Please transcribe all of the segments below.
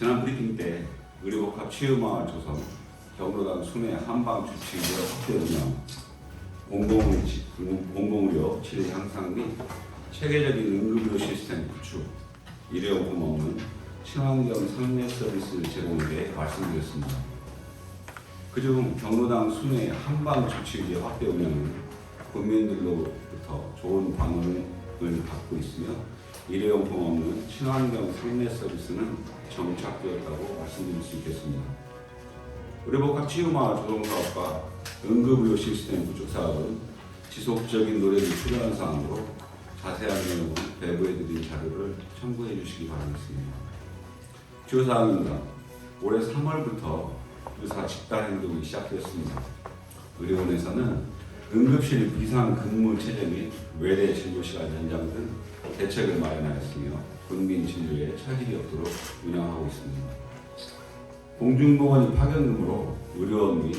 지난 브리핑 때 의료복합 치유마을 조성, 경로당 순회 한방 주치의료 확대 운영, 공공의 치- 공공의료 치료 향상 및 체계적인 응급의료 시스템 구축, 일회용품 없는 친환경 상례 서비스 제공에 대해 말씀드렸습니다. 그중 경로당 순회 한방 주치의료 확대 운영은 국민들로부터 좋은 반응을 받고 있으며 일회용품 없는 친환경 상례 서비스는 정착되었다고 말씀드릴 수 있겠습니다. 의료복합 치유마을 조성사업과 응급의료 시스템 구축 사업은 지속적인 노력이 필요한 사항으로 자세한 내용은 배부해드린 자료를 참고해 주시기 바라겠습니다. 주요 사항입니다. 올해 3월부터 의사 집단 행동이 시작되었습니다. 의료원에서는 응급실 비상 근무 체제 및 외래 진료 시간 연장 등 대책을 마련하였으며 국민 진료에 차질이 없도록 운영하고 있습니다. 공중보건이 파견금으로 의료원 및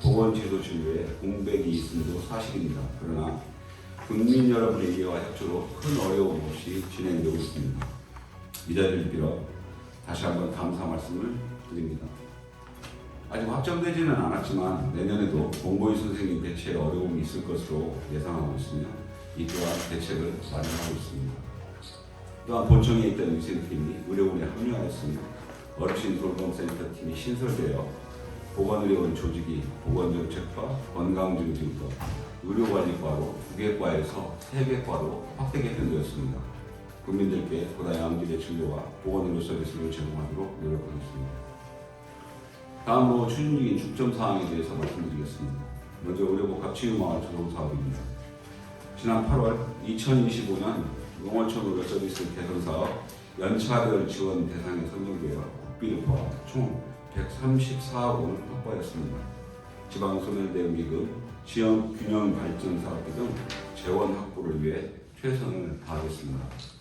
보건지도 진료에 공백이 있음도 사실입니다. 그러나 국민 여러분의 이해와 협조로 큰 어려움 없이 진행되고 있습니다. 이 자리를 빌어 다시 한번 감사 말씀을 드립니다. 아직 확정되지는 않았지만 내년에도 공보의 선생님 배치에 어려움이 있을 것으로 예상하고 있으며 이 또한 대책을 마련하고 있습니다. 또한 본청에 있던 위생팀이 의료원에 합류하였으며 어르신 돌봄센터 팀이 신설되어 보건의료원 조직이 보건정책과 건강증진과 의료관리과로 두 개 과에서 세 개 과로 확대 개편되었습니다. 국민들께 보다 양질의 진료와 보건의료 서비스를 제공하도록 노력하겠습니다. 다음으로 추진 중인 중점 사항에 대해서 말씀드리겠습니다. 먼저 의료복합 치유마을 조성 사업입니다. 지난 8월 2025년 농어촌 의료 서비스 개선 사업 연차별 지원 대상에 선정되어 국비를 포함 총 134억 원을 확보하였습니다. 지방소멸대응기금, 지역 균형 발전 사업비 등 재원 확보를 위해 최선을 다하겠습니다.